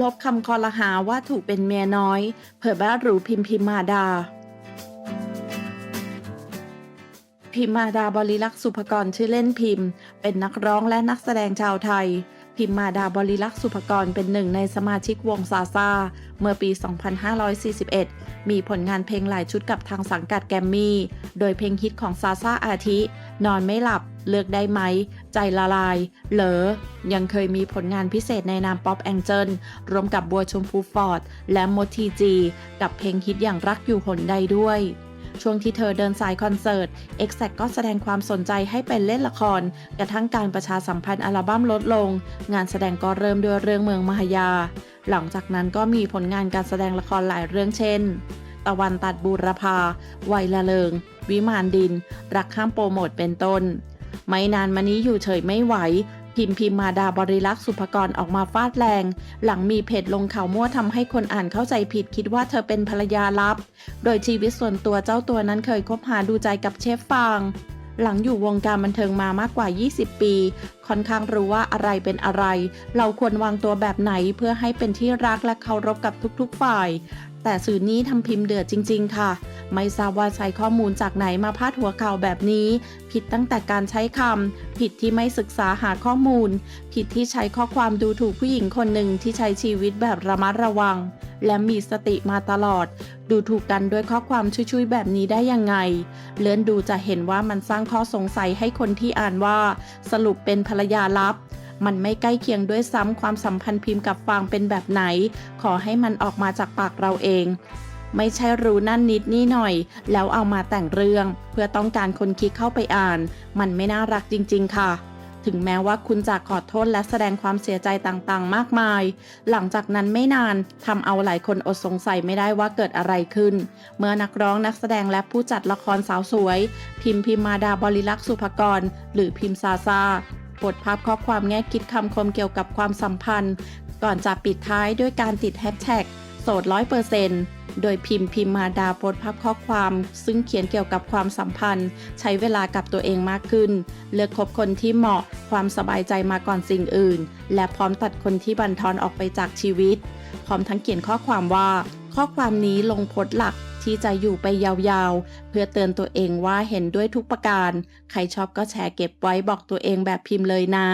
ลบคำคอรหาว่าถูกเป็นเมียน้อย เผยบ้าหรูพิมพิมมาดา พิมมาดาบริลักษ์สุภกรชื่อเล่นพิมพ์ เป็นนักร้องและนักแสดงชาวไทย พิมมาดาบริลักษ์สุภกรเป็นหนึ่งในสมาชิกวงซาซาเมื่อปี 2541 มีผลงานเพลงหลายชุดกับทางสังกัดแกมมี่ โดยเพลงฮิตของซาซาอาทิ นอนไม่หลับ เลือกได้ไหม ใจละลาย เหลอ ยังเคยมีผลงานพิเศษในนามป๊อปแองเจิลรวมกับบัวชมพูฟอร์ด และโมทีจี กับเพลงฮิตอย่างรักอยู่หนใดด้วยช่วงที่เธอเดินสายคอนเสิร์ต e x a c t ก็แสดงความสนใจให้เป็นเล่นละคร กระทั่งการประชาสัมพันธ์อัลบั้มลดลง งานแสดงก็เริ่มด้วยเรื่องเมืองมหายา หลังจากนั้นก็มีผลงานการแสดงละครหลายเรื่องเช่น ตะวันตัดบูรพา ไวยละเลิง วิมานดิน รักข้ามโปรโมทเป็นต้น ไม่นานมานี้อยู่เฉยไม่ไหว พิมพิมมาดาบริลักษ์สุภกรออกมาฟาดแรง หลังมีเพจลงข่าวมั่วทำให้คนอ่านเข้าใจผิดคิดว่าเธอเป็นภรรยาลับ โดยชีวิตส่วนตัวเจ้าตัวนั้นเคยคบหาดูใจกับเชฟฟางหลังอยู่วงการบันเทิงมามากกว่า 20 ปี ค่อนข้างรู้ว่าอะไรเป็นอะไร เราควรวางตัวแบบไหนเพื่อให้เป็นที่รักและเคารพกับทุกๆฝ่าย แต่สื่อนี้ทำพิมพ์เดือดจริง ๆ ค่ะ ไม่ทราบว่าใช้ข้อมูลจากไหนมาพาดหัวข่าวแบบนี้ ผิดตั้งแต่การใช้คำ ผิดที่ไม่ศึกษาหาข้อมูล ผิดที่ใช้ข้อความดูถูกผู้หญิงคนหนึ่งที่ใช้ชีวิตแบบระมัดระวัง และมีสติมาตลอด ดูถูกกันด้วยข้อความชุยๆแบบนี้ได้ยังไง เลื่อนดูจะเห็นว่ามันสร้างข้อสงสัยให้คนที่อ่านว่า สรุปเป็นภรรยาลับ มันไม่ใกล้เคียงด้วยซ้ำความสัมพันธ์พิมพ์กับฟางเป็นแบบไหน ขอให้มันออกมาจากปากเราเอง ไม่ใช่รู้นั่นนิดนี่หน่อย แล้วเอามาแต่งเรื่อง เพื่อต้องการคนคลิกเข้าไปอ่าน มันไม่น่ารักจริง ๆ ค่ะถึงแม้ว่าคุณจะขอโทษและแสดงความเสียใจต่างๆ มากมาย หลังจากนั้นไม่นานทำเอาหลายคนอดสงสัยไม่ได้ว่าเกิดอะไรขึ้น เมื่อนักร้องนักแสดงและผู้จัดละครสาวสวย พิมพิมมาดาบริลักษ์สุภกร หรือพิมซาซา ปดภาพข้อความแง่คิดคำคมเกี่ยวกับความสัมพันธ์ ก่อนจะปิดท้ายด้วยการติดแฮชแท็กโสดร้อยเปอร์เซนต์โดยพิมพ์พิมมาดาโพสต์ภาพข้อความ ซึ่งเขียนเกี่ยวกับความสัมพันธ์ ใช้เวลากับตัวเองมากขึ้น เลือกคบคนที่เหมาะความสบายใจมาก่อนสิ่งอื่น และพร้อมตัดคนที่บันทอนออกไปจากชีวิต พร้อมทั้งเขียนข้อความว่า ข้อความนี้ลงโพสต์หลัก ที่จะอยู่ไปยาวๆ เพื่อเตือนตัวเองว่าเห็นด้วยทุกประการ ใครชอบก็แชร์เก็บไว้บอกตัวเองแบบพิมพ์เลยนะ